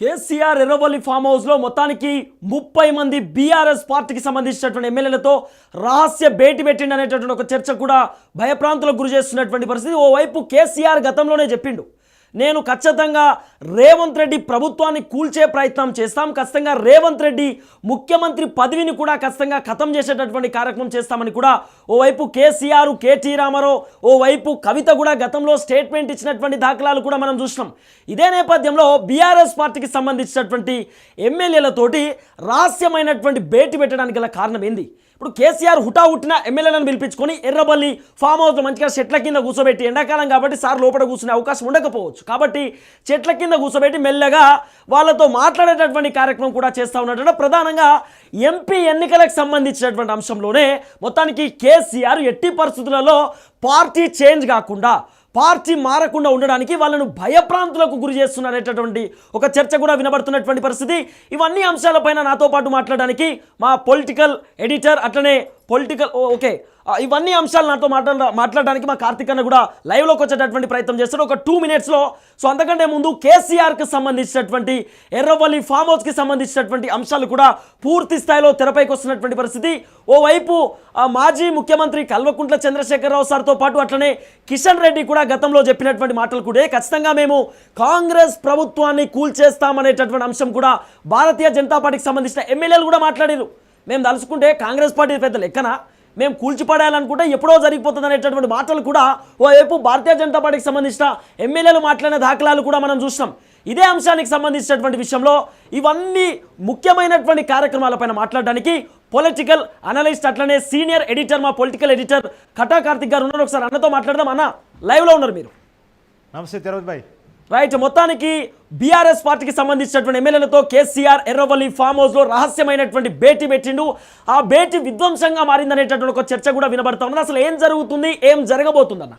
KCR Erravalli form హౌస్లో మొత్తానికి ముప్పై మంది బీఆర్ఎస్ పార్టీకి సంబంధించినటువంటి ఎమ్మెల్యేలతో రహస్య భేటీ పెట్టిండి అనేటటువంటి ఒక చర్చ కూడా భయప్రాంతులకు గురి చేస్తున్నటువంటి పరిస్థితి. ఓవైపు కేసీఆర్ గతంలోనే చెప్పిండు. నేను ఖచ్చితంగా రేవంత్ రెడ్డి ప్రభుత్వాన్ని కూల్చే ప్రయత్నం చేస్తాం. ఖచ్చితంగా రేవంత్ రెడ్డి ముఖ్యమంత్రి పదవిని కూడా ఖచ్చితంగా ఖతం చేసేటటువంటి కార్యక్రమం చేస్తామని కూడా ఓవైపు కేసీఆర్ కేటీ రామారావు ఓవైపు కవిత కూడా గతంలో స్టేట్మెంట్ ఇచ్చినటువంటి దాఖలాలు కూడా మనం చూసినాం. ఇదే నేపథ్యంలో బీఆర్ఎస్ పార్టీకి సంబంధించినటువంటి ఎమ్మెల్యేలతోటి రహస్యమైనటువంటి భేటీ పెట్టడానికి గల కారణం ఏంది? ఇప్పుడు కేసీఆర్ హుటా హుట్టిన ఎమ్మెల్యేలను పిలిపించుకొని ఎర్రబల్లి ఫామ్ హౌస్లో మంచిగా చెట్ల కింద కూర్చోబెట్టి ఎండాకాలం కాబట్టి సార్ లోపల కూర్చునే అవకాశం ఉండకపోవచ్చు. కాబట్టి చెట్ల కింద కూర్చోబెట్టి మెల్లగా వాళ్ళతో మాట్లాడేటటువంటి కార్యక్రమం కూడా చేస్తూ ఉన్నట్టు ప్రధానంగా ఎంపీ ఎన్నికలకు సంబంధించినటువంటి అంశంలోనే మొత్తానికి కేసీఆర్ ఎట్టి పరిస్థితులలో పార్టీ చేంజ్ కాకుండా పార్టీ మారకుండా ఉండడానికి వాళ్ళను భయప్రాంతులకు గురి చేస్తున్నారనేటటువంటి ఒక చర్చ కూడా వినబడుతున్నటువంటి పరిస్థితి. ఇవన్నీ అంశాలపైన నాతో పాటు మాట్లాడడానికి మా పొలిటికల్ ఎడిటర్ అట్లనే పొలిటికల్ ఓకే. ఇవన్నీ అంశాలు నాతో మాట్లాడ మాట్లాడడానికి మా కార్తిక్ అన్న కూడా లైవ్లోకి వచ్చేటటువంటి ప్రయత్నం చేస్తాడు. ఒక టూ మినిట్స్లో. సో అంతకంటే ముందు కేసీఆర్కి సంబంధించినటువంటి ఎర్రవల్లి ఫామ్ హౌస్కి సంబంధించినటువంటి అంశాలు కూడా పూర్తి స్థాయిలో తెరపైకి వస్తున్నటువంటి పరిస్థితి. ఓవైపు మాజీ ముఖ్యమంత్రి కల్వకుంట్ల చంద్రశేఖరరావు సార్తో పాటు అట్లనే కిషన్ రెడ్డి కూడా గతంలో చెప్పినటువంటి మాటలు కూడా. ఖచ్చితంగా మేము కాంగ్రెస్ ప్రభుత్వాన్ని కూల్చేస్తామనేటటువంటి అంశం కూడా భారతీయ జనతా పార్టీకి సంబంధించిన ఎమ్మెల్యేలు కూడా మాట్లాడారు. మేము తలుచుకుంటే కాంగ్రెస్ పార్టీ పెద్ద లెక్కన మేము కూల్చిపడాలనుకుంటే ఎప్పుడో జరిగిపోతుంది అనేటటువంటి మాటలు కూడా ఓవైపు భారతీయ జనతా పార్టీకి సంబంధించిన ఎమ్మెల్యేలు మాట్లాడిన దాఖలాలు కూడా మనం చూస్తాం ఇదే అంశానికి సంబంధించినటువంటి విషయంలో ఇవన్నీ ముఖ్యమైనటువంటి కార్యక్రమాలపైన మాట్లాడడానికి పొలిటికల్ అనలిస్ట్ అట్లనే సీనియర్ ఎడిటర్ మా పొలిటికల్ ఎడిటర్ కటా కార్తిక్ గారు ఉన్నారు. ఒకసారి అన్నతో మాట్లాడదాం. అన్న లైవ్లో ఉన్నారు మీరు. నమస్తే తిరుపతి భాయ్. రైట్ మొత్తానికి బీఆర్ఎస్ పార్టీకి సంబంధించినటువంటి ఎమ్మెల్యేలతో కేసీఆర్ ఎర్రవల్లి ఫామ్ హౌస్లో రహస్యమైనటువంటి భేటీ పెట్టిండు. ఆ భేటీ విధ్వంసంగా మారిందనేటటువంటి ఒక చర్చ కూడా వినబడతా ఉన్నది. అసలు ఏం జరుగుతుంది? ఏం జరగబోతుందన్న?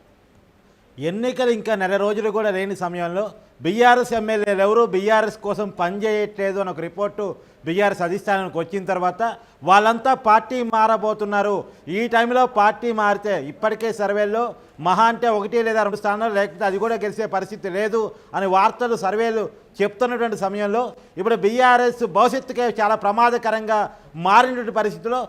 ఎన్నికలు ఇంకా నెల రోజులు కూడా లేని సమయంలో బీఆర్ఎస్ ఎమ్మెల్యేలు ఎవరు? బీఆర్ఎస్ కోసం పనిచేయట్లేదు అని ఒక రిపోర్టు బీఆర్ఎస్ అధిష్టానానికి వచ్చిన తర్వాత వాళ్ళంతా పార్టీ మారబోతున్నారు. ఈ టైంలో పార్టీ మారితే ఇప్పటికే సర్వేల్లో మహా అంటే ఒకటి లేదా రెండు స్థానాలు లేకపోతే అది కూడా గెలిచే పరిస్థితి లేదు అని వార్తలు సర్వేలు చెప్తున్నటువంటి సమయంలో ఇప్పుడు బీఆర్ఎస్ భవిష్యత్తుకే చాలా ప్రమాదకరంగా మారినటువంటి పరిస్థితిలో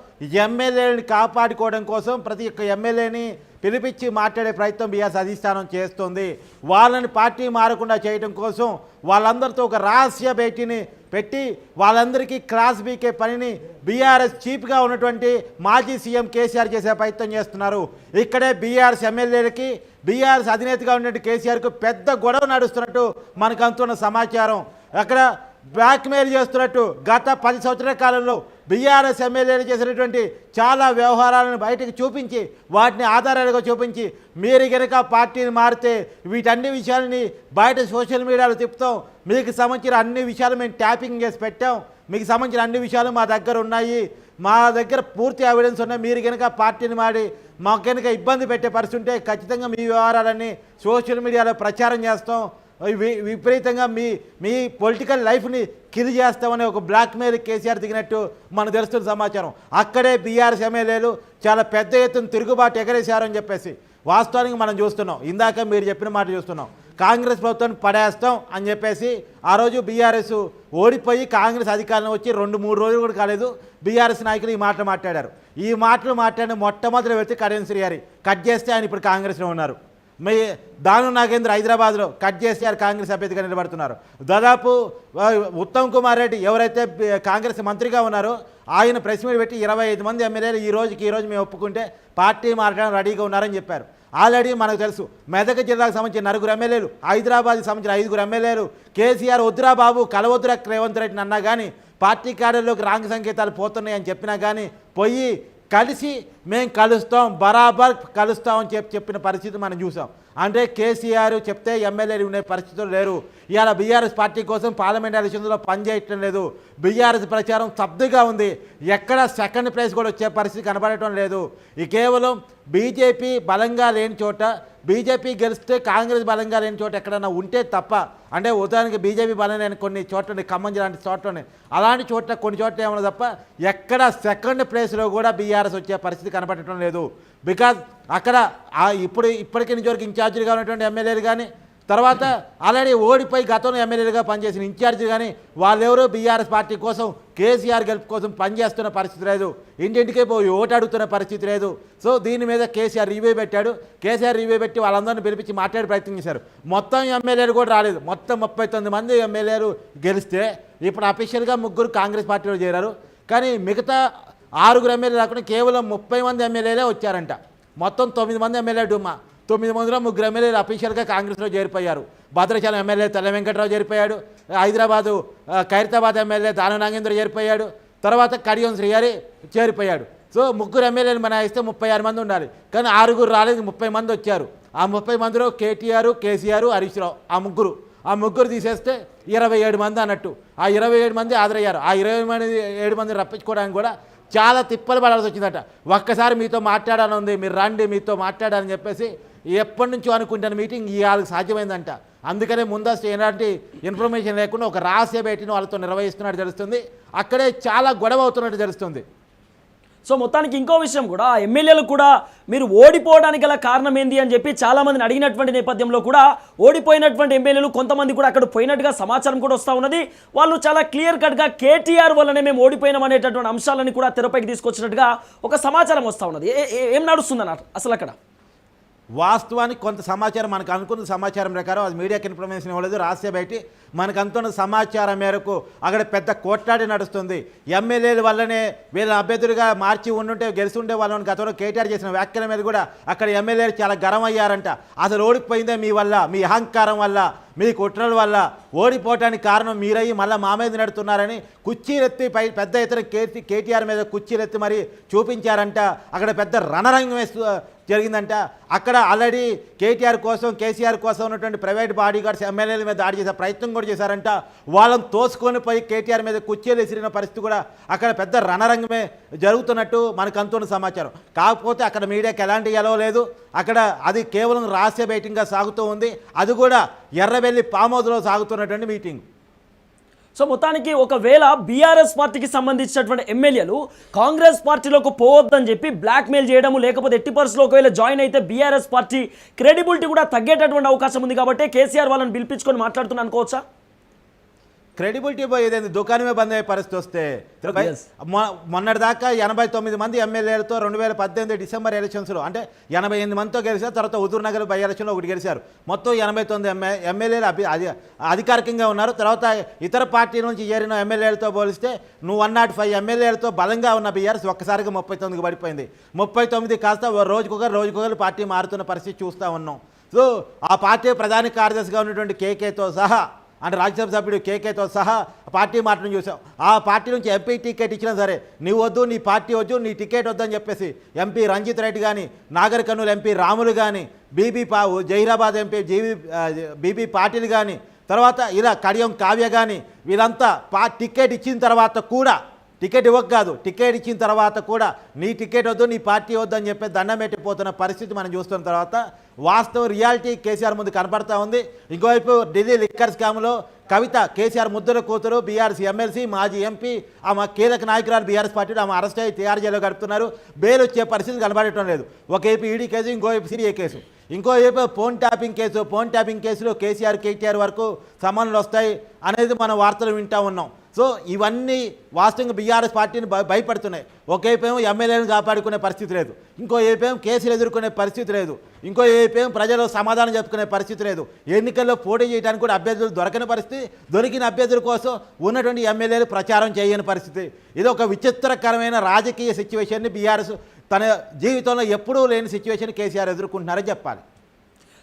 ఎమ్మెల్యేని కాపాడుకోవడం కోసం ప్రతి ఒక్క ఎమ్మెల్యేని పిలిపించి మాట్లాడే ప్రయత్నం బీఆర్ఎస్ అధిష్టానం చేస్తుంది. వాళ్ళని పార్టీ మారకుండా చేయడం కోసం వాళ్ళందరితో ఒక రహస్య భేటీని పెట్టి వాళ్ళందరికీ క్రాస్ బీకే పనిని బీఆర్ఎస్ చీఫ్గా ఉన్నటువంటి మాజీ సీఎం కేసీఆర్ చేసే ప్రయత్నం చేస్తున్నారు. ఇక్కడే బీఆర్ఎస్ ఎమ్మెల్యేలకి బీఆర్ఎస్ అధినేతగా ఉన్నటువంటి కేసీఆర్కు పెద్ద గొడవ నడుస్తున్నట్టు మనకు అందుతున్న సమాచారం. అక్కడ బ్లాక్మెయిల్ చేస్తున్నట్టు గత పది సంవత్సరాల కాలంలో బీఆర్ఎస్ ఎమ్మెల్యేలు చేసినటువంటి చాలా వ్యవహారాలను బయటకు చూపించి వాటిని ఆధారాలుగా చూపించి మీరు కనుక పార్టీని మారితే వీటన్ని విషయాలని బయట సోషల్ మీడియాలో తిప్పుతాం. మీకు సంబంధించిన అన్ని విషయాలు మేము ట్యాపింగ్ చేసి పెట్టాం. మీకు సంబంధించిన అన్ని విషయాలు మా దగ్గర ఉన్నాయి. మా దగ్గర పూర్తి ఎవిడెన్స్ ఉన్నాయి. మీరు కనుక పార్టీని మాడి మాకు కనుక ఇబ్బంది పెట్టే పరిస్థితి ఉంటే ఖచ్చితంగా మీ వ్యవహారాలన్నీ సోషల్ మీడియాలో ప్రచారం చేస్తాం. విపరీతంగా మీ మీ పొలిటికల్ లైఫ్ని కిల్ చేస్తామని ఒక బ్లాక్మెయిల్ కేసీఆర్ దిగినట్టు మనకు తెలుస్తున్న సమాచారం. అక్కడే బీఆర్ఎస్ ఎమ్మెల్యేలు చాలా పెద్ద ఎత్తున తిరుగుబాటు ఎగరేశారని చెప్పేసి వాస్తవానికి మనం చూస్తున్నాం. ఇందాక మీరు చెప్పిన మాట చూస్తున్నాం. కాంగ్రెస్ ప్రభుత్వాన్ని పడేస్తాం అని చెప్పేసి ఆ రోజు బీఆర్ఎస్ ఓడిపోయి కాంగ్రెస్ అధికారంలో వచ్చి రెండు మూడు రోజులు కూడా కాలేదు. బీఆర్ఎస్ నాయకులు ఈ మాటలు మాట్లాడారు. ఈ మాటలు మాట్లాడిన మొట్టమొదటి వ్యక్తి శ్రీ గారి కట్ చేస్తే ఆయన ఇప్పుడు కాంగ్రెస్లో ఉన్నారు. మీ దాను నాగేంద్ర హైదరాబాద్లో కట్ చేసిఆర్ కాంగ్రెస్ అభ్యర్థిగా నిలబడుతున్నారు. దాదాపు ఉత్తమ్ కుమార్ రెడ్డి ఎవరైతే కాంగ్రెస్ మంత్రిగా ఉన్నారో ఆయన ప్రెస్ మీట్ పెట్టి ఇరవై ఐదు మంది ఎమ్మెల్యేలు ఈ రోజుకి ఈ రోజు మేము ఒప్పుకుంటే పార్టీ మారడానికి రెడీగా ఉన్నారని చెప్పారు. ఆల్రెడీ మనకు తెలుసు మెదక్ జిల్లాకు సంబంధించిన నలుగురు ఎమ్మెల్యేలు హైదరాబాద్కి సంబంధించిన ఐదుగురు ఎమ్మెల్యేలు కేసీఆర్ వద్దురా బాబు కలవద్దురా రేవంత్ రెడ్డిని అన్నా కానీ పార్టీ కార్యాలయంలోకి రాంగ్ సంకేతాలు పోతున్నాయని చెప్పినా కానీ పోయి కలిసి మేము కలుస్తాం బరాబర్ కలుస్తాం అని చెప్పి చెప్పిన పరిస్థితి మనం చూసాం. అంటే కేసీఆర్ చెప్తే ఎమ్మెల్యేలు ఉండే పరిస్థితులు లేరు. ఇవాళ బీఆర్ఎస్ పార్టీ కోసం పార్లమెంట్ ఎలక్షన్లో పనిచేయటం లేదు. బీఆర్ఎస్ ప్రచారం స్తబ్దుగా ఉంది. ఎక్కడ సెకండ్ ప్లేస్ కూడా వచ్చే పరిస్థితి కనబడటం లేదు. ఈ కేవలం బీజేపీ బలంగా లేని చోట బీజేపీ గెలిస్తే కాంగ్రెస్ బలంగా లేని చోట ఎక్కడైనా ఉంటే తప్ప అంటే ఉదాహరణకి బీజేపీ బలం లేని కొన్ని చోట్లని ఖమ్మం లాంటి చోట్లని అలాంటి చోట్ల కొన్ని చోట్ల ఏమన్నా తప్ప ఎక్కడ సెకండ్ ప్లేస్లో కూడా బీఆర్ఎస్ వచ్చే పరిస్థితి కనపడటం లేదు. బికాజ్ అక్కడ ఇప్పుడు ఇప్పటికీ నుంచి ఇన్ఛార్జీలుగా ఉన్నటువంటి ఎమ్మెల్యేలు కానీ తర్వాత ఆల్రెడీ ఓడిపోయి గతంలో ఎమ్మెల్యేలుగా పనిచేసిన ఇన్ఛార్జీలు కానీ వాళ్ళెవరో బీఆర్ఎస్ పార్టీ కోసం కేసీఆర్ గెలుపు కోసం పనిచేస్తున్న పరిస్థితి లేదు. ఇంటింటికే పోయి ఓటు అడుగుతున్న పరిస్థితి లేదు. సో దీని మీద కేసీఆర్ రివ్యూ పెట్టాడు. కేసీఆర్ రివ్యూ పెట్టి వాళ్ళందరినీ పిలిపించి మాట్లాడే ప్రయత్నం చేశారు. మొత్తం ఎమ్మెల్యేలు కూడా రాలేదు. మొత్తం ముప్పై తొమ్మిది మంది ఎమ్మెల్యేలు గెలిస్తే ఇప్పుడు అఫీషియల్గా ముగ్గురు కాంగ్రెస్ పార్టీలో చేరారు. కానీ మిగతా ఆరుగురు ఎమ్మెల్యే రాకుండా కేవలం ముప్పై మంది ఎమ్మెల్యేలే వచ్చారంట. మొత్తం తొమ్మిది మంది ఎమ్మెల్యే డుమా తొమ్మిది మందిలో ముగ్గురు ఎమ్మెల్యేలు అఫీషియల్గా కాంగ్రెస్లో చేరిపోయారు. భద్రాచలం ఎమ్మెల్యే తెల్ల వెంకట్రావు చేరిపోయాడు. హైదరాబాదు ఖైరతాబాద్ ఎమ్మెల్యే దాన నాగేంద్ర చేరిపోయాడు. తర్వాత కడియం శ్రీహరి చేరిపోయాడు. సో ముగ్గురు ఎమ్మెల్యేలు మనాయిస్తే ముప్పై ఆరు మంది ఉండాలి. కానీ ఆరుగురు రాలేదు ముప్పై మంది వచ్చారు. ఆ ముప్పై మందిలో కేటీఆర్ కేసీఆర్ హరీష్ రావు ఆ ముగ్గురు. ఆ ముగ్గురు తీసేస్తే ఇరవై ఏడు మంది అన్నట్టు. ఆ ఇరవై ఏడు మంది హాజరయ్యారు. ఆ ఇరవై మంది ఏడు మంది రప్పించుకోవడానికి కూడా చాలా తిప్పలు పడాల్సి వచ్చిందట. ఒక్కసారి మీతో మాట్లాడాలని ఉంది మీరు రండి మీతో మాట్లాడాలని చెప్పేసి ఎప్పటి నుంచో అనుకుంటాను మీటింగ్ ఇవాళ సాధ్యమైందంట. అందుకనే ముందస్తు ఎలాంటి ఇన్ఫర్మేషన్ లేకుండా ఒక రహస్య భేటీని వాళ్ళతో నిర్వహిస్తున్నట్టు తెలుస్తుంది. అక్కడే చాలా గొడవ అవుతున్నట్టు తెలుస్తుంది. సో మొత్తానికి ఇంకో విషయం కూడా ఎమ్మెల్యేలు కూడా మీరు ఓడిపోవడానికి గల కారణం ఏంది అని చెప్పి చాలామందిని అడిగినటువంటి నేపథ్యంలో కూడా ఓడిపోయినటువంటి ఎమ్మెల్యేలు కొంతమంది కూడా అక్కడ పోయినట్టుగా సమాచారం కూడా వస్తూ ఉన్నది. వాళ్ళు చాలా క్లియర్ కట్గా కేటీఆర్ వల్లనే మేము ఓడిపోయినాం అనేటటువంటి అంశాలని కూడా తెరపైకి తీసుకొచ్చినట్టుగా ఒక సమాచారం వస్తూ ఉన్నది. ఏ- ఏం నడుస్తుంది అన్నారు అసలు అక్కడ? వాస్తవానికి కొంత సమాచారం మనకు అనుకున్న సమాచారం ప్రకారం అది మీడియాకి ఇన్ఫర్మేషన్ ఇవ్వలేదు రాసే బయటి. మనకు అనుకున్న సమాచారం మేరకు అక్కడ పెద్ద కోట్లాడి నడుస్తుంది. ఎమ్మెల్యేల వల్లనే వీళ్ళ అభ్యర్థులుగా మార్చి ఉండుంటే గెలిచి ఉండే వాళ్ళని గతంలో కేటీఆర్ చేసిన వ్యాఖ్యల మీద కూడా అక్కడ ఎమ్మెల్యేలు చాలా గరం అయ్యారంట. అసలు ఓడిపోయిందే మీ వల్ల మీ అహంకారం వల్ల మీ కుట్రల వల్ల ఓడిపోవటానికి కారణం మీరయ్యి మళ్ళీ మా మీద నడుతున్నారని కుర్చీలెత్తి పై పెద్ద ఎత్తున కేటీ కేటీఆర్ మీద కుర్చీలెత్తి మరి చూపించారంట. అక్కడ పెద్ద రణరంగం వేస్తూ జరిగిందంట. అక్కడ ఆల్రెడీ కేటీఆర్ కోసం కేసీఆర్ కోసం ఉన్నటువంటి ప్రైవేట్ బాడీ గార్డ్స్ ఎమ్మెల్యేల మీద దాడి చేసే ప్రయత్నం కూడా చేశారంట. వాళ్ళని తోసుకొని పోయి కేటీఆర్ మీద కుర్చీలు విసిరిన పరిస్థితి కూడా అక్కడ పెద్ద రణరంగమే జరుగుతున్నట్టు మనకు అంతున్న సమాచారం. కాకపోతే అక్కడ మీడియాకి ఎలాంటి ఎలవ లేదు. అక్కడ అది కేవలం రహస్య మీటింగ్గా సాగుతూ ఉంది. అది కూడా ఎర్ర ఫామ్ హౌస్లో సాగుతున్నటువంటి మీటింగ్. సో మొత్తానికి ఒకవేళ బీఆర్ఎస్ పార్టీకి సంబంధించినటువంటి ఎమ్మెల్యేలు కాంగ్రెస్ పార్టీలోకి పోవద్దని చెప్పి బ్లాక్మెయిల్ చేయడము లేకపోతే ఎట్టి పరిస్థితుల్లో ఒకవేళ జాయిన్ అయితే బీఆర్ఎస్ పార్టీ క్రెడిబిలిటీ కూడా తగ్గేటటువంటి అవకాశం ఉంది కాబట్టి కేసీఆర్ వాళ్ళని పిలిపించుకొని మాట్లాడుతున్నా అనుకోవచ్చా? క్రెడిబిలిటీ పోయేది దుకాణమే బంద్ అయ్యే పరిస్థితి వస్తే మొన్నటిదాకా ఎనభై తొమ్మిది మంది ఎమ్మెల్యేలతో రెండు వేల పద్దెనిమిది డిసెంబర్ ఎలక్షన్స్లో అంటే ఎనభై ఎనిమిది మందితో గెలిచారు తర్వాత హుజూర్ నగర్ బై ఎలక్షన్లో ఒకటి గెలిచారు. మొత్తం ఎనభై తొమ్మిది ఎమ్మె ఎమ్మెల్యేలు అభి అది అధికారికంగా ఉన్నారు. తర్వాత ఇతర పార్టీ నుంచి చేరిన ఎమ్మెల్యేలతో పోలిస్తే నువ్వు వన్ నాట్ ఫైవ్ ఎమ్మెల్యేలతో బలంగా ఉన్న బీఆర్ఎస్ ఒక్కసారిగా ముప్పై తొమ్మిదికి పడిపోయింది. ముప్పై తొమ్మిది కాస్త రోజుకొకరు రోజుకొకరు పార్టీ మారుతున్న పరిస్థితి చూస్తూ ఉన్నాం. సో ఆ పార్టీ ప్రధాన కార్యదర్శిగా ఉన్నటువంటి కేకేతో సహా అంటే రాజ్యసభ సభ్యుడు కేకేతో సహా పార్టీ మాటను చూసాం. ఆ పార్టీ నుంచి ఎంపీ టికెట్ ఇచ్చినా సరే నీ వద్దు నీ పార్టీ వద్దు నీ టికెట్ వద్దని చెప్పేసి ఎంపీ రంజిత్ రెడ్డి కానీ నాగర్ కర్నూలు ఎంపీ రాములు కానీ బీబీ పా Zaheerabad MP G B B B Patil కానీ తర్వాత ఇలా కడియం కావ్య కానీ వీళ్ళంతా పా టికెట్ ఇచ్చిన తర్వాత కూడా టికెట్ ఇవ్వక కాదు టికెట్ ఇచ్చిన తర్వాత కూడా నీ టికెట్ వద్దు నీ పార్టీ వద్దు అని చెప్పి దండం పెట్టిపోతున్న పరిస్థితి మనం చూస్తున్న తర్వాత వాస్తవం రియాలిటీ కేసీఆర్ ముందు కనపడతా ఉంది. ఇంకోవైపు ఢిల్లీ లిక్కర్ స్కామ్లో కవిత కేసీఆర్ ముద్దుల కూతురు బీఆర్ఎస్ ఎమ్మెల్సీ మాజీ ఎంపీ ఆమె కీలక నాయకురాలు బీఆర్ఎస్ పార్టీలో ఆమె అరెస్ట్ అయ్యి టీఆర్ జైల్లో గడుపుతున్నారు. బెయిల్ వచ్చే పరిస్థితి కనబడటం లేదు. ఒకవైపు ఈడీ కేసు ఇంకోవైపు సిరియే కేసు. ఇంకోవైపు phone tapping case phone tapping కేసులో కేసీఆర్ కేటీఆర్ వరకు సమన్లు వస్తాయి అనేది మనం వార్తలు వింటా ఉన్నాం. సో ఇవన్నీ వాస్తవంగా బీఆర్ఎస్ పార్టీని భయ- భయపడుతున్నాయి. ఒకవైపేమో ఎమ్మెల్యేలను కాపాడుకునే పరిస్థితి లేదు. ఇంకో ఏపేమో కేసులు ఎదుర్కొనే పరిస్థితి లేదు. ఇంకో ఏపేమో ప్రజలు సమాధానం చెప్పుకునే పరిస్థితి లేదు. ఎన్నికల్లో పోటీ చేయడానికి కూడా అభ్యర్థులు దొరకని పరిస్థితి దొరికిన అభ్యర్థుల కోసం ఉన్నటువంటి ఎమ్మెల్యేలు ప్రచారం చేయని పరిస్థితి. ఇది ఒక విచిత్రకరమైన రాజకీయ సిచ్యువేషన్ని బీఆర్ఎస్ తన జీవితంలో ఎప్పుడూ లేని సిచ్యువేషన్ కేసీఆర్ ఎదుర్కొంటున్నారని చెప్పాలి.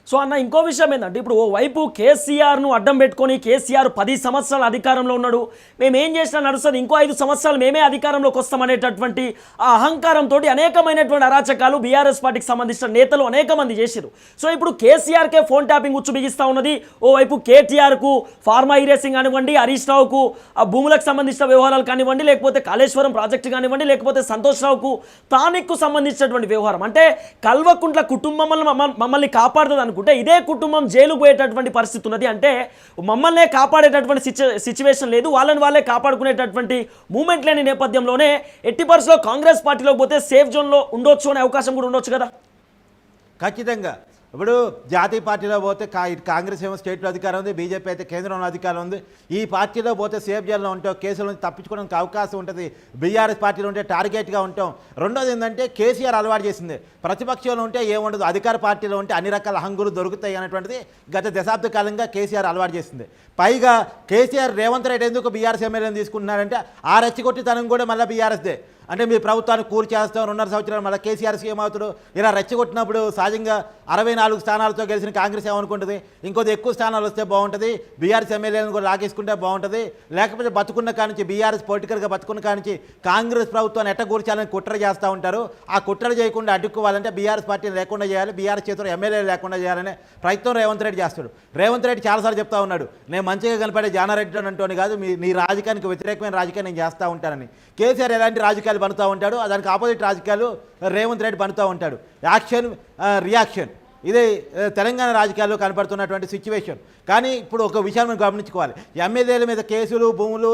సో అన్న ఇంకో విషయం ఏంటంటే ఇప్పుడు ఓ వైపు కేసీఆర్ను అడ్డం పెట్టుకొని కేసీఆర్ పది సంవత్సరాల అధికారంలో ఉన్నాడు. మేము ఏం చేసినా నడుస్తుంది. ఇంకో ఐదు సంవత్సరాలు మేమే అధికారంలోకి వస్తామనేటటువంటి ఆ అహంకారంతో అనేకమైనటువంటి అరాచకాలు బీఆర్ఎస్ పార్టీకి సంబంధించిన నేతలు అనేక మంది చేశారు సో ఇప్పుడు కేసీఆర్కే ఫోన్ ట్యాపింగ్ ఉచ్చు బిగిస్తూ ఉన్నది. ఓవైపు కేటీఆర్కు ఫార్మా ఈరేసింగ్ కానివ్వండి హరీష్ రావుకు ఆ భూములకు సంబంధించిన వ్యవహారాలు కానివ్వండి లేకపోతే కాళేశ్వరం ప్రాజెక్టు కానివ్వండి లేకపోతే సంతోష్ రావుకు తానిక్కు సంబంధించినటువంటి వ్యవహారం. అంటే కల్వకుంట్ల కుటుంబం మమ్మల్ని కాపాడుతుంది అనుకుంటే ఇదే కుటుంబం జైలు పోయేటటువంటి పరిస్థితి ఉన్నది. అంటే మమ్మల్నే కాపాడేటటువంటి సిచ్యు సిచ్యువేషన్ లేదు. వాళ్ళని వాళ్ళే కాపాడుకునేటటువంటి మూమెంట్ లేని నేపథ్యంలోనే ఎట్టి పరిస్థితుల్లో కాంగ్రెస్ పార్టీలోకి పోతే సేఫ్ జోన్లో ఉండొచ్చు అనే అవకాశం కూడా ఉండొచ్చు కదా? ఖచ్చితంగా. ఇప్పుడు జాతీయ పార్టీలో పోతే కా కాంగ్రెస్ ఏమో స్టేట్లో అధికారం ఉంది బీజేపీ అయితే కేంద్రంలో అధికారం ఉంది. ఈ పార్టీలో పోతే సేఫ్ జైల్లో ఉంటాం కేసుల నుంచి తప్పించుకోవడానికి అవకాశం ఉంటుంది. బీఆర్ఎస్ పార్టీలో ఉంటే టార్గెట్గా ఉంటాం. రెండోది ఏంటంటే కేసీఆర్ అలవాటు చేసింది. ప్రతిపక్షంలో ఉంటే ఏముండదు అధికార పార్టీలో ఉంటే అన్ని రకాల హంగులు దొరుకుతాయి అనేటువంటిది గత దశాబ్ద కాలంగా కేసీఆర్ అలవాటు చేసింది. పైగా కేసీఆర్ రేవంత్ రెడ్డి ఎందుకు బీఆర్ఎస్ ఎమ్మెల్యేని తీసుకుంటున్నారంటే ఆ రెచ్చగొట్టితనం కూడా మళ్ళీ బీఆర్ఎస్దే. అంటే మీ ప్రభుత్వాన్ని కూలి చేస్తాం రెండున్నర సంవత్సరాలు. మళ్ళీ కేసీఆర్ సీఎం అవుతాడు. ఇలా రెచ్చగొట్టినప్పుడు సహజంగా అరవై నాలుగు స్థానాలతో గెలిచిన కాంగ్రెస్ ఏమనుకుంటుంది? ఇంకొద్ది ఎక్కువ స్థానాలు వస్తే బాగుంటుంది. బీఆర్ఎస్ ఎమ్మెల్యేలను కూడా లాగేసుకుంటే బాగుంటుంది. లేకపోతే బతుకున్న కానించి బీఆర్ఎస్ పొలిటికల్గా బతుకున్న కానించి కాంగ్రెస్ ప్రభుత్వాన్ని ఎట్ట కూర్చాలని కుట్ర చేస్తూ ఉంటారు. ఆ కుట్రలు చేయకుండా అడ్డుకోవాలంటే బీఆర్ఎస్ పార్టీని లేకుండా చేయాలి. బీఆర్ఎస్ చేతులు ఎమ్మెల్యేలు లేకుండా చేయాలనే ప్రయత్నం రేవంత్ రెడ్డి చేస్తాడు. రేవంత్ రెడ్డి చాలాసార్లు చెప్తా ఉన్నాడు. నేను మంచిగా కనపడే జానారెడ్డి అని అంటోని కాదు. మీ నీ రాజకీయానికి వ్యతిరేకమైన రాజకీయం నేను చేస్తూ ఉంటానని. కేసీఆర్ ఎలాంటి రాజకీయాలు పనుతూ ఉంటాడు దానికి ఆపోజిట్ రాజకీయాలు రేవంత్ రెడ్డి పనుతూ ఉంటాడు. యాక్షన్ రియాక్షన్ uh, ఇదే తెలంగాణ రాజకీయాల్లో కనపడుతున్నటువంటి సిచ్యువేషన్ కానీ ఇప్పుడు ఒక విషయం మనం గమనించుకోవాలి. ఎమ్మెల్యేల మీద కేసులు భూములు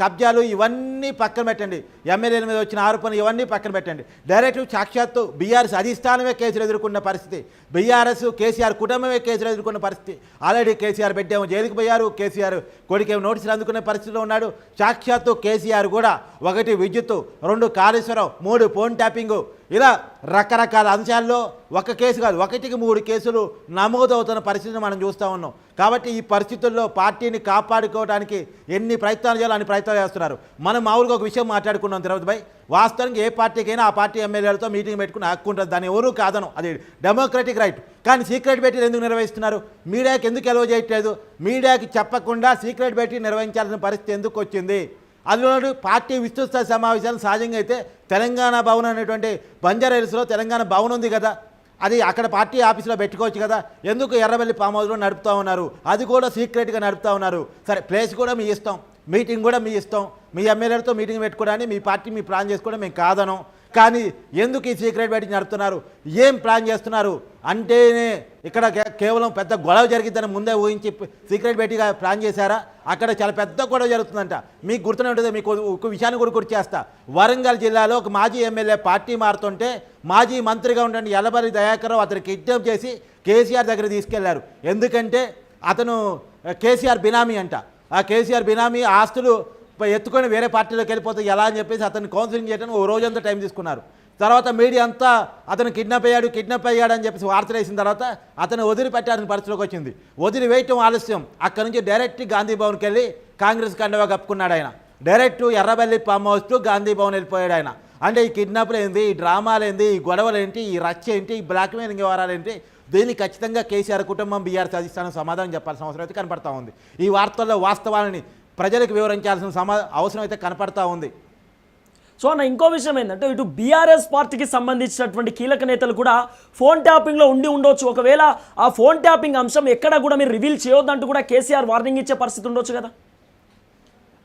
కబ్జాలు ఇవన్నీ పక్కన పెట్టండి. ఎమ్మెల్యేల మీద వచ్చిన ఆరోపణలు ఇవన్నీ పక్కన పెట్టండి. డైరెక్ట్ సాక్షాత్తు బీఆర్ఎస్ అధిష్టానమే కేసులు ఎదుర్కొన్న పరిస్థితి. బీఆర్ఎస్ కేసీఆర్ కుటుంబమే కేసులు ఎదుర్కొన్న పరిస్థితి. ఆల్రెడీ కేసీఆర్ పెట్టాము జైలుకి పోయారు కేసీఆర్ కొడుకేమో నోటీసులు అందుకునే పరిస్థితిలో ఉన్నాడు. సాక్షాత్తు కేసీఆర్ కూడా ఒకటి విద్యుత్ రెండు కాళేశ్వరం మూడు ఫోన్ ట్యాపింగు ఇలా రకరకాల అంశాల్లో ఒక కేసు కాదు ఒకటికి మూడు కేసులు నమోదవుతున్న పరిస్థితిని మనం చూస్తూ ఉన్నాం. కాబట్టి ఈ పరిస్థితుల్లో పార్టీని కాపాడుకోవడానికి ఎన్ని ప్రయత్నాలు చేయాలో అన్ని ప్రయత్నాలు చేస్తున్నారు. మనం మామూలుగా ఒక విషయం మాట్లాడుకున్నాం తిరుపతి భాయ్. వాస్తవానికి ఏ పార్టీకైనా ఆ పార్టీ ఎమ్మెల్యేలతో మీటింగ్ పెట్టుకుని హక్కు ఉంటుంది. దాన్ని ఎవరూ కాదను అది డెమోక్రటిక్ రైట్. కానీ సీక్రెట్ పెట్టి ఎందుకు నిర్వహిస్తున్నారు? మీడియాకి ఎందుకు ఎలవ చేయట్లేదు? మీడియాకి చెప్పకుండా సీక్రెట్ పెట్టి నిర్వహించాల్సిన పరిస్థితి ఎందుకు వచ్చింది? అందులో పార్టీ విస్తృత సమావేశాలు సహజంగా అయితే తెలంగాణ భవన్ అనేటువంటి బంజారాహిల్స్లో తెలంగాణ భవన్ ఉంది కదా. అది అక్కడ పార్టీ ఆఫీసులో పెట్టుకోవచ్చు కదా. ఎందుకు ఎర్రబెల్లి ఫామ్ హౌస్లో నడుపుతూ ఉన్నారు? అది కూడా సీక్రెట్గా నడుపుతూ ఉన్నారు. సరే ప్లేస్ కూడా మీ ఇష్టం. మీటింగ్ కూడా మీ ఇష్టం. మీ ఎమ్మెల్యేలతో మీటింగ్ పెట్టుకోవడానికి మీ పార్టీ మీ ప్లాన్ చేసుకోవడం మేము కాదనం. కానీ ఎందుకు ఈ సీక్రెట్ పెట్టి నడుపుతున్నారు? ఏం ప్లాన్ చేస్తున్నారు? అంటేనే ఇక్కడ కేవలం పెద్ద గొడవ జరిగిద్దని ముందే ఊహించి సీక్రెట్ భేటీగా ప్లాన్ చేశారా? అక్కడ చాలా పెద్ద గొడవ జరుగుతుందంట. మీకు గుర్తునే ఉంటుంది మీకు ఒక విషయాన్ని కూడా గుర్తు చేస్తా. వరంగల్ జిల్లాలో ఒక మాజీ ఎమ్మెల్యే పార్టీ మారుతుంటే మాజీ మంత్రిగా ఉండండి ఎలబరి దయాకర్ అతను కిడ్నాప్ చేసి కేసీఆర్ దగ్గర తీసుకెళ్ళారు. ఎందుకంటే అతను కేసీఆర్ బినామీ అంట. ఆ కేసీఆర్ బినామీ ఆస్తులు ఎత్తుకొని వేరే పార్టీలోకి వెళ్ళిపోతే ఎలా అని చెప్పేసి అతన్ని కౌన్సిలింగ్ చేయడానికి ఓ రోజంతా టైం తీసుకున్నారు. తర్వాత మీడియా అంతా అతను కిడ్నాప్ అయ్యాడు కిడ్నాప్ అయ్యాడు అని చెప్పేసి వార్తలు వేసిన తర్వాత అతను వదిలిపెట్టాలని పరిస్థితిలోకి వచ్చింది. వదిలి వేయటం ఆలస్యం. అక్కడి నుంచి డైరెక్ట్ గాంధీ భవన్కి వెళ్ళి కాంగ్రెస్ కండవా కప్పుకున్నాడు ఆయన. Direct Errabelli farm house to Gandhi Bhavan వెళ్ళిపోయాడు ఆయన. అంటే ఈ కిడ్నాప్లు ఏంది ఈ డ్రామాలు ఏంది ఈ గొడవలు ఏంటి ఈ రచ్చ ఏంటి ఈ బ్లాక్మెయిలింగ్ వ్యవహారాలు ఏంటి దీన్ని ఖచ్చితంగా కేసీఆర్ కుటుంబం బీఆర్ అధిష్టానం సమాధానం చెప్పాల్సిన అవసరం అయితే కనపడతా ఉంది. ఈ వార్తల్లో వాస్తవాలని ప్రజలకు వివరించాల్సిన సమా అవసరం అయితే కనపడతా ఉంది. సో అన్న ఇంకో విషయం ఏంటంటే ఇటు బీఆర్ఎస్ పార్టీకి సంబంధించినటువంటి కీలక నేతలు కూడా ఫోన్ ట్యాపింగ్లో ఉండి ఉండొచ్చు. ఒకవేళ ఆ ఫోన్ ట్యాపింగ్ అంశం ఎక్కడ కూడా మీరు రివీల్ చేయొద్దంటూ కూడా కేసీఆర్ వార్నింగ్ ఇచ్చే పరిస్థితి ఉండొచ్చు కదా?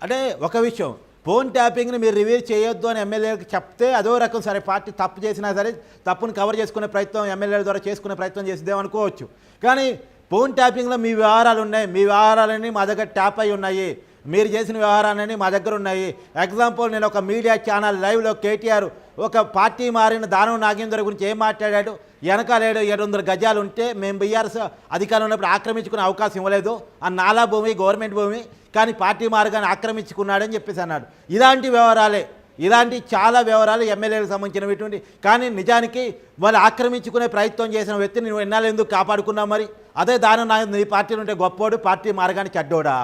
అంటే ఒక విషయం ఫోన్ ట్యాపింగ్ని మీరు రివీల్ చేయొద్దు అని ఎమ్మెల్యేలకు చెప్తే అదో రకం సరే పార్టీ తప్పు చేసినా సరే తప్పును కవర్ చేసుకునే ప్రయత్నం ఎమ్మెల్యేల ద్వారా చేసుకునే ప్రయత్నం చేసిద్దాం అనుకోవచ్చు. కానీ ఫోన్ ట్యాపింగ్లో మీ వ్యవహారాలు ఉన్నాయి మీ వ్యవహారాలన్నీ మా దగ్గర ట్యాప్ అయి ఉన్నాయి. మీరు చేసిన వ్యవహారాలన్నీ మా దగ్గర ఉన్నాయి. ఎగ్జాంపుల్ నేను ఒక మీడియా ఛానల్ లైవ్లో కేటీఆర్ ఒక పార్టీ మారిన దానం నాగేంద్ర గురించి ఏం మాట్లాడాడు? వెనకాలేడు ఏడు వందల గజాలు ఉంటే మేము బీఆర్ఎస్ అధికారం ఉన్నప్పుడు ఆక్రమించుకునే అవకాశం ఇవ్వలేదు. ఆ నాలా భూమి గవర్నమెంట్ భూమి కానీ పార్టీ మార్గాన్ని ఆక్రమించుకున్నాడని చెప్పేసి అన్నాడు. ఇలాంటి వ్యవహారాలే ఇలాంటి చాలా వ్యవహారాలు ఎమ్మెల్యేలకు సంబంధించినటువంటి కానీ నిజానికి వాళ్ళు ఆక్రమించుకునే ప్రయత్నం చేసిన వ్యక్తిని నువ్వు ఎన్నాళ్ళు ఎందుకు కాపాడుకున్నావు మరి? అదే దాని నా నీ పార్టీలో ఉంటే గొప్పోడు పార్టీ మార్గాన్ని చెడ్డోడా?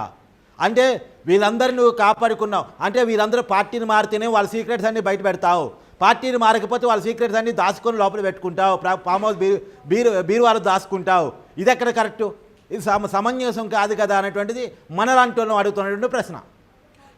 అంటే వీళ్ళందరూ నువ్వు కాపాడుకున్నావు. అంటే వీళ్ళందరూ పార్టీని మారితేనే వాళ్ళ సీక్రెట్స్ అన్ని బయట పెడతావు. పార్టీని మారకపోతే వాళ్ళ సీక్రెట్స్ అన్ని దాచుకొని లోపల పెట్టుకుంటావు. ప్రా- ఫామ్ హౌస్ బీరు బీరు బీరువాలు దాచుకుంటావు. ఇది ఎక్కడ కరెక్టు? ఇది సమ సమంజసం కాదు కదా అనేటువంటిది మనలాంటి వాళ్ళని అడుగుతున్నటువంటి ప్రశ్న.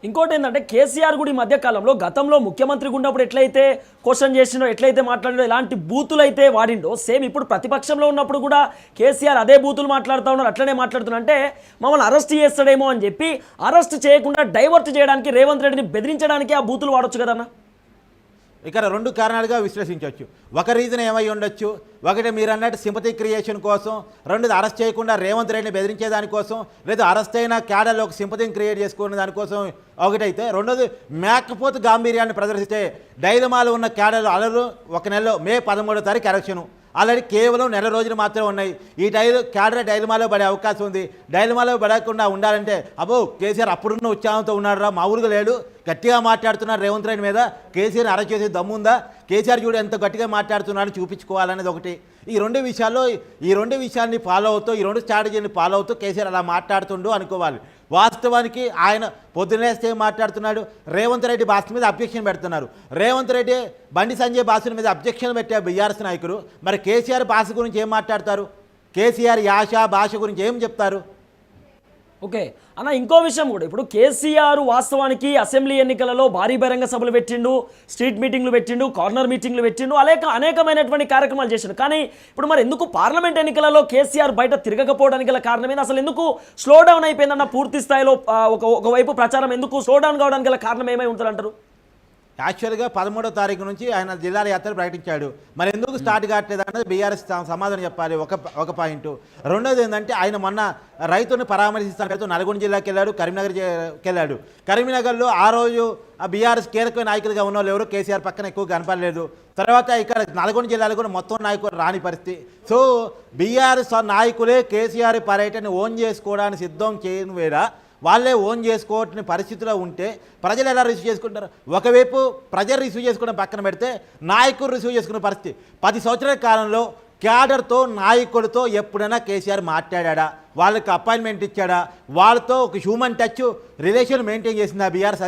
ఇంకోటి ఏంటంటే కేసీఆర్ కూడా ఈ మధ్యకాలంలో గతంలో ముఖ్యమంత్రిగా ఉన్నప్పుడు ఎట్లయితే క్వశ్చన్ చేసిండో ఎట్లయితే మాట్లాడిండో ఎలాంటి బూతులు అయితే వాడిండో సేమ్ ఇప్పుడు ప్రతిపక్షంలో ఉన్నప్పుడు కూడా కేసీఆర్ అదే బూతులు మాట్లాడుతూ ఉన్నారు అట్లనే మాట్లాడుతున్నారంటే మమ్మల్ని అరెస్ట్ చేస్తాడేమో అని చెప్పి అరెస్ట్ చేయకుండా డైవర్ట్ చేయడానికి రేవంత్ రెడ్డిని బెదిరించడానికి ఆ బూతులు వాడొచ్చు కదన్నా? ఇక్కడ రెండు కారణాలుగా విశ్లేషించవచ్చు. ఒక రీజన్ ఏమై ఉండొచ్చు? ఒకటి మీరు అన్నట్టు సింపతి క్రియేషన్ కోసం రెండోది అరెస్ట్ చేయకుండా రేవంత్ రెడ్డిని బెదిరించే దానికోసం లేదా అరెస్ట్ అయిన క్యాడర్లో ఒక సింపతిని క్రియేట్ చేసుకునే దానికోసం ఒకటైతే రెండోది మేకపోతు గాంభీర్యాన్ని ప్రదర్శిస్తే డైలమాలో ఉన్న క్యాడర్లు అలరు ఒక నెలలో మే పదమూడో తారీఖు ఎలక్షను. ఆల్రెడీ కేవలం నెల రోజులు మాత్రమే ఉన్నాయి. ఈ డైలు క్యాడర్ డైలమాలో పడే అవకాశం ఉంది. డైలమాలో పడకుండా ఉండాలంటే అబ్బో కేసీఆర్ అప్పుడున్న ఉత్సాహంతో ఉన్నాడు రా మామూలుగా లేడు. గట్టిగా మాట్లాడుతున్నారు రేవంత్ రెడ్డి మీద. కేసీఆర్ అరెస్ట్ చేసే దమ్ముందా? కేసీఆర్ చూడు ఎంత గట్టిగా మాట్లాడుతున్నాడని చూపించుకోవాలనేది ఒకటి. ఈ రెండు విషయాల్లో ఈ రెండు విషయాల్ని ఫాలో అవుతూ ఈ రెండు స్ట్రాటజీని ఫాలో అవుతూ కేసీఆర్ అలా మాట్లాడుతుండు అనుకోవాలి. వాస్తవానికి ఆయన పొద్దునేస్తే మాట్లాడుతున్నాడు. రేవంత్ రెడ్డి భాష మీద అబ్జెక్షన్ పెడుతున్నారు. రేవంత్ రెడ్డి బండి సంజయ్ భాషల మీద అబ్జెక్షన్ పెట్టే బీఆర్ఎస్ నాయకులు. మరి కేసీఆర్ భాష గురించి ఏం మాట్లాడతారు? కేసీఆర్ యాష భాష గురించి ఏం చెప్తారు? ఓకే. అన్న ఇంకో విషయం కూడా. ఇప్పుడు కేసీఆర్ వాస్తవానికి అసెంబ్లీ ఎన్నికలలో భారీ బహిరంగ సభలు పెట్టిండు స్ట్రీట్ మీటింగ్లు పెట్టిండు కార్నర్ మీటింగ్లు పెట్టిండు అనేక అనేకమైనటువంటి కార్యక్రమాలు చేసిండు. కానీ ఇప్పుడు మరి ఎందుకు పార్లమెంట్ ఎన్నికలలో కేసీఆర్ బయట తిరగకపోవడానికి గల కారణం అసలు ఎందుకు స్లో డౌన్ అయిపోయిందన్న పూర్తి స్థాయిలో ఒక ఒకవైపు ప్రచారం ఎందుకు స్లో డౌన్ కావడానికి గల కారణం ఏమై ఉంటారంటారు యాక్చువల్గా పదమూడో తారీఖు నుంచి ఆయన జిల్లాల యాత్ర ప్రకటించాడు. మరి ఎందుకు స్టార్ట్ కావట్లేదు అన్నది బీఆర్ఎస్ సమాధానం చెప్పాలి. ఒక ఒక పాయింట్ రెండోది ఏంటంటే ఆయన మొన్న రైతుని పరామర్శిస్తాను రైతు నల్గొండ జిల్లాకి వెళ్ళాడు కరీంనగర్ జిల్లాకి వెళ్ళాడు కరీంనగర్లో ఆ రోజు ఆ బీఆర్ఎస్ కీలక నాయకులుగా ఉన్న వాళ్ళు ఎవరు? కేసీఆర్ పక్కన ఎక్కువ కనపడలేదు. తర్వాత ఇక్కడ నల్గొండ జిల్లాలో కూడా మొత్తం నాయకులు రాని పరిస్థితి. సో బీఆర్ఎస్ నాయకులే కేసీఆర్ పర్యటన ఓన్ చేసుకోవడానికి సిద్ధం చేయను వేరా వాళ్ళే ఓన్ చేసుకోవటని పరిస్థితిలో ఉంటే ప్రజలు ఎలా రిసీవ్ చేసుకుంటారు? ఒకవైపు ప్రజలు రిసీవ్ చేసుకోవడం పక్కన పెడితే నాయకులు రిసీవ్ చేసుకునే పరిస్థితి. పది సంవత్సరాల కాలంలో క్యాడర్తో నాయకులతో ఎప్పుడైనా కేసీఆర్ మాట్లాడా వాళ్ళకి అపాయింట్మెంట్ ఇచ్చాడా? వాళ్ళతో ఒక హ్యూమన్ టచ్ రిలేషన్ మెయింటైన్ చేసింది ఆ బీఆర్ఎస్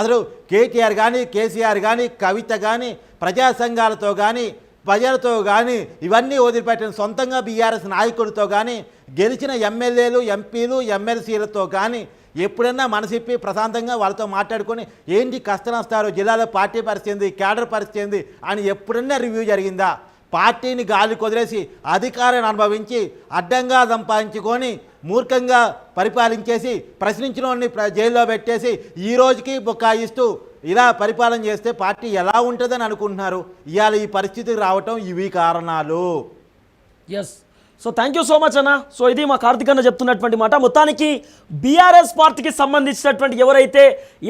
అసలు కేటీఆర్ కానీ కేసీఆర్ కానీ కవిత కానీ ప్రజా సంఘాలతో కానీ ప్రజలతో కానీ ఇవన్నీ వదిలిపెట్టిన సొంతంగా బీఆర్ఎస్ నాయకుడితో కానీ గెలిచిన ఎమ్మెల్యేలు ఎంపీలు ఎమ్మెల్సీలతో కానీ ఎప్పుడన్నా మనసిప్పి ప్రశాంతంగా వాళ్ళతో మాట్లాడుకొని ఏంటి కష్ట నష్టాలు జిల్లాలో పార్టీ పరిస్థితి క్యాడర్ పరిస్థితి అని ఎప్పుడన్నా రివ్యూ జరిగిందా? పార్టీని గాలి కుదిరేసి అధికారాన్ని అనుభవించి అడ్డంగా సంపాదించుకొని మూర్ఖంగా పరిపాలించేసి ప్రశ్నించిన వాడిని ప్ర- జైల్లో పెట్టేసి ఈ రోజుకి బుకాయిస్తూ ఇలా పరిపాలన చేస్తే పార్టీ ఎలా ఉంటుందని అనుకుంటున్నారు? ఇవాళ ఈ పరిస్థితికి రావటం ఇవి కారణాలు. Yes so thank you so much అన్న. సో ఇది మా కార్తిక్ అన్న చెప్తున్నటువంటి మాట. మొత్తానికి బీఆర్ఎస్ పార్టీకి సంబంధించినటువంటి ఎవరైతే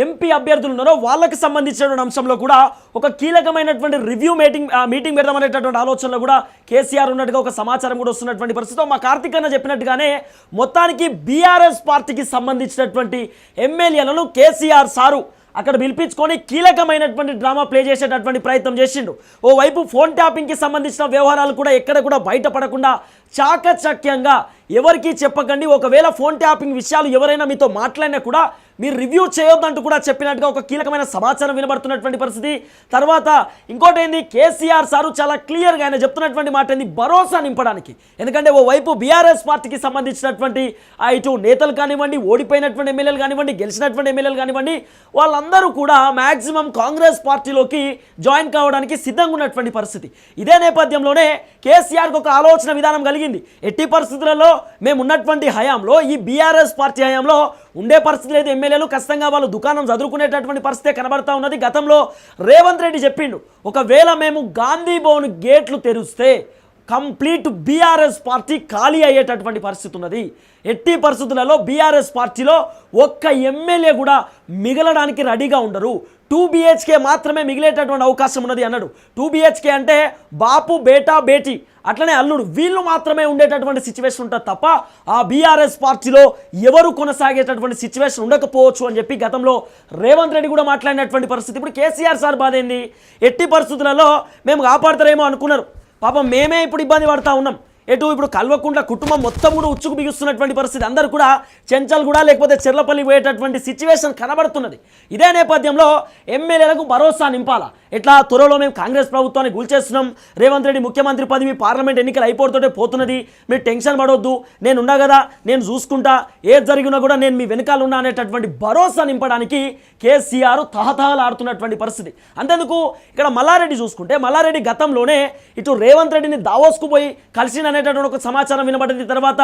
ఎంపీ అభ్యర్థులు ఉన్నారో వాళ్ళకి సంబంధించినటువంటి అంశంలో కూడా ఒక కీలకమైనటువంటి రివ్యూ మీటింగ్ మీటింగ్ పెడదామనేటటువంటి ఆలోచనలో కూడా కేసీఆర్ ఉన్నట్టుగా ఒక సమాచారం కూడా వస్తున్నటువంటి పరిస్థితిలో మా కార్తిక్ అన్న చెప్పినట్టుగానే మొత్తానికి బీఆర్ఎస్ పార్టీకి సంబంధించినటువంటి ఎమ్మెల్యేలను కేసీఆర్ సారు అక్కడ పిలిపించుకొని కీలకమైనటువంటి డ్రామా ప్లే చేసేటటువంటి ప్రయత్నం చేసిండు. ఓవైపు ఫోన్ ట్యాపింగ్కి సంబంధించిన వ్యవహారాలు కూడా ఎక్కడ కూడా బయటపడకుండా చాకచక్యంగా ఎవరికీ చెప్పకండి. ఒకవేళ ఫోన్ ట్యాపింగ్ విషయాలు ఎవరైనా మీతో మాట్లాడినా కూడా మీరు రివ్యూ చేయొద్దంటూ కూడా చెప్పినట్టుగా ఒక కీలకమైన సమాచారం వినబడుతున్నటువంటి పరిస్థితి. తర్వాత ఇంకోటి ఏంది కేసీఆర్ సారు చాలా క్లియర్గా ఆయన చెప్తున్నటువంటి మాట ఏంది భరోసా నింపడానికి. ఎందుకంటే ఓ వైపు బీఆర్ఎస్ పార్టీకి సంబంధించినటువంటి ఆ ఇటు నేతలు కానివ్వండి ఓడిపోయినటువంటి ఎమ్మెల్యేలు కానివ్వండి గెలిచినటువంటి ఎమ్మెల్యేలు కానివ్వండి వాళ్ళందరూ కూడా మ్యాక్సిమం కాంగ్రెస్ పార్టీలోకి జాయిన్ కావడానికి సిద్ధంగా ఉన్నటువంటి పరిస్థితి. ఇదే నేపథ్యంలోనే కేసీఆర్కి ఒక ఆలోచన విధానం కలిగింది. ఎట్టి పరిస్థితులలో మేము ఉన్నటువంటి హయాంలో ఈ బీఆర్ఎస్ పార్టీ హయాంలో ఉండే పరిస్థితి లేదు. ఎమ్మెల్యేలు ఖచ్చితంగా వాళ్ళు దుకాణం చదువుకునేటటువంటి పరిస్థితే కనబడతా ఉన్నది. గతంలో రేవంత్ రెడ్డి చెప్పిండు ఒకవేళ మేము గాంధీ భవన్ గేట్లు తెరిస్తే కంప్లీట్ బీఆర్ఎస్ పార్టీ ఖాళీ అయ్యేటటువంటి పరిస్థితి ఉన్నది. ఎట్టి పరిస్థితులలో బీఆర్ఎస్ పార్టీలో ఒక్క ఎమ్మెల్యే కూడా మిగలడానికి రెడీగా ఉండరు. టూ బిహెచ్కే మాత్రమే మిగిలేటటువంటి అవకాశం ఉన్నది అన్నాడు. టూ బిహెచ్కే అంటే బాపు బేటా బేటీ అట్లనే అల్లుడు. వీళ్ళు మాత్రమే ఉండేటటువంటి సిచ్యువేషన్ ఉంటుంది తప్ప ఆ బీఆర్ఎస్ పార్టీలో ఎవరు కొనసాగేటటువంటి సిచ్యువేషన్ ఉండకపోవచ్చు అని చెప్పి గతంలో రేవంత్ రెడ్డి కూడా మాట్లాడినటువంటి పరిస్థితి. ఇప్పుడు కేసీఆర్ సార్ బాధ ఏంది? ఎట్టి పరిస్థితులలో మేము కాపాడతారేమో అనుకున్నారు. పాపం మేమే ఇప్పుడు ఇబ్బంది పడతా ఉన్నాం. ఎటు ఇప్పుడు కల్వకుంట్ల కుటుంబం మొత్తం కూడా ఉచ్చుకు బిగుస్తున్నటువంటి పరిస్థితి. అందరూ కూడా చెంచల్ కూడా లేకపోతే చెర్లపల్లి పోయేటటువంటి సిచ్యువేషన్ కనబడుతున్నది. ఇదే నేపథ్యంలో ఎమ్మెల్యేలకు భరోసా నింపాలా? ఎట్లా త్వరలో మేము కాంగ్రెస్ ప్రభుత్వాన్ని గుల్చేస్తున్నాం? రేవంత్ రెడ్డి ముఖ్యమంత్రి పదవి పార్లమెంట్ ఎన్నికలు అయిపోతుంటే పోతున్నది. మీరు టెన్షన్ పడవద్దు నేను ఉన్నా కదా నేను చూసుకుంటా. ఏది జరిగినా కూడా నేను మీ వెనకాల ఉన్నా అనేటటువంటి భరోసా నింపడానికి కేసీఆర్ తహతహలాడుతున్నటువంటి పరిస్థితి. అంతేందుకు? ఇక్కడ మల్లారెడ్డి చూసుకుంటే మల్లారెడ్డి గతంలోనే ఇటు రేవంత్ రెడ్డిని దావోస్కు పోయి కలిసిన అనేటటువంటి ఒక సమాచారం వినబడింది. తర్వాత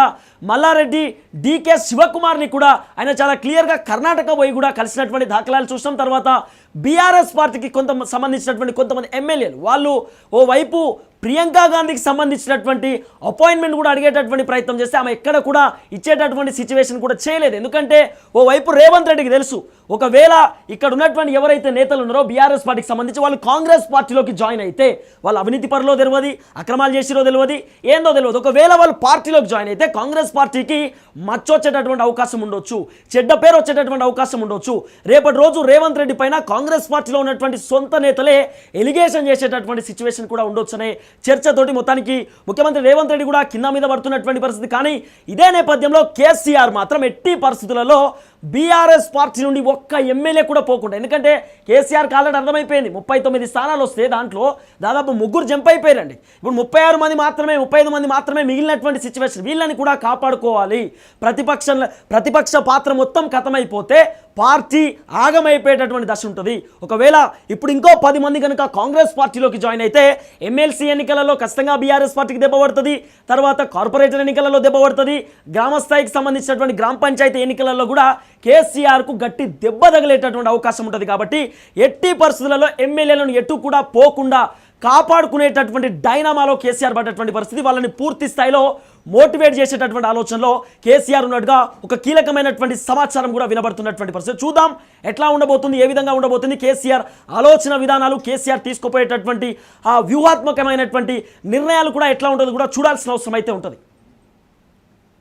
మల్లారెడ్డి డీకే శివకుమార్ని కూడా ఆయన చాలా క్లియర్గా కర్ణాటక పోయి కూడా కలిసినటువంటి దాఖలాలు చూసిన తర్వాత బీఆర్ఎస్ పార్టీకి కొంత సంబంధించినటువంటి కొంతమంది ఎమ్మెల్యేలు వాళ్ళు ఓవైపు ప్రియాంక గాంధీకి సంబంధించినటువంటి అపాయింట్మెంట్ కూడా అడిగేటటువంటి ప్రయత్నం చేస్తే ఆమె ఎక్కడ కూడా ఇచ్చేటటువంటి సిచ్యువేషన్ కూడా చేయలేదు. ఎందుకంటే ఓ వైపు రేవంత్ రెడ్డికి తెలుసు ఒకవేళ ఇక్కడ ఉన్నటువంటి ఎవరైతే నేతలు ఉన్నారో బీఆర్ఎస్ పార్టీకి సంబంధించి వాళ్ళు కాంగ్రెస్ పార్టీలోకి జాయిన్ అయితే వాళ్ళు అవినీతి పరులో తెలియదు అక్రమాలు చేసిరో తెలియదు ఏందో తెలియదు. ఒకవేళ వాళ్ళు పార్టీలోకి జాయిన్ అయితే కాంగ్రెస్ పార్టీకి మచ్చొచ్చేటటువంటి అవకాశం ఉండొచ్చు చెడ్డ పేరు వచ్చేటటువంటి అవకాశం ఉండొచ్చు. రేపటి రోజు రేవంత్ రెడ్డి పైన కాంగ్రెస్ పార్టీలో ఉన్నటువంటి సొంత నేతలే ఎలిగేషన్ చేసేటటువంటి సిచ్యువేషన్ కూడా ఉండొచ్చు అనే చర్చతోటి మొత్తానికి ముఖ్యమంత్రి రేవంత్ రెడ్డి కూడా కింద మీద పడుతున్నటువంటి పరిస్థితి. కానీ ఇదే నేపథ్యంలో కేసీఆర్ మాత్రం ఎట్టి పరిస్థితులలో బీఆర్ఎస్ పార్టీ నుండి ఒక్క ఎమ్మెల్యే కూడా పోకుండా ఎందుకంటే కేసీఆర్ కాలని అర్థమైపోయింది ముప్పై తొమ్మిది స్థానాలు వస్తే దాంట్లో దాదాపు ముగ్గురు జంప్ అయిపోయారండి. ఇప్పుడు ముప్పై ఆరు మంది మాత్రమే ముప్పై ఐదు మంది మాత్రమే మిగిలినటువంటి సిచ్యువేషన్ వీళ్ళని కూడా కాపాడుకోవాలి. ప్రతిపక్ష ప్రతిపక్ష పాత్ర మొత్తం కథమైపోతే పార్టీ ఆగమైపోయేటటువంటి దశ ఉంటుంది. ఒకవేళ ఇప్పుడు ఇంకో పది మంది కనుక కాంగ్రెస్ పార్టీలోకి జాయిన్ అయితే ఎమ్మెల్సీ ఎన్నికలలో ఖచ్చితంగా బీఆర్ఎస్ పార్టీకి దెబ్బ పడుతుంది తర్వాత కార్పొరేటర్ ఎన్నికలలో దెబ్బ పడుతుంది గ్రామ స్థాయికి సంబంధించినటువంటి గ్రామ పంచాయతీ ఎన్నికలలో కూడా కేసీఆర్కు గట్టి దెబ్బ తగిలేటటువంటి అవకాశం ఉంటుంది కాబట్టి ఎట్టి పరిస్థితులలో ఎమ్మెల్యేలను ఎటు కూడా పోకుండా కాపాడుకునేటటువంటి డైనామాలో కేసీఆర్ పడ్డటువంటి పరిస్థితి వాళ్ళని పూర్తి స్థాయిలో మోటివేట్ చేసేటటువంటి ఆలోచనలో కేసీఆర్ ఉన్నట్టుగా ఒక కీలకమైనటువంటి సమాచారం కూడా వినబడుతున్నటువంటి పరిస్థితి. చూద్దాం ఎట్లా ఉండబోతుంది ఏ విధంగా ఉండబోతుంది కేసీఆర్ ఆలోచన విధానాలు కేసీఆర్ తీసుకుపోయేటటువంటి ఆ వ్యూహాత్మకమైనటువంటి నిర్ణయాలు కూడా ఎట్లా ఉంటుందో కూడా చూడాల్సిన అవసరం అయితే ఉంటుంది.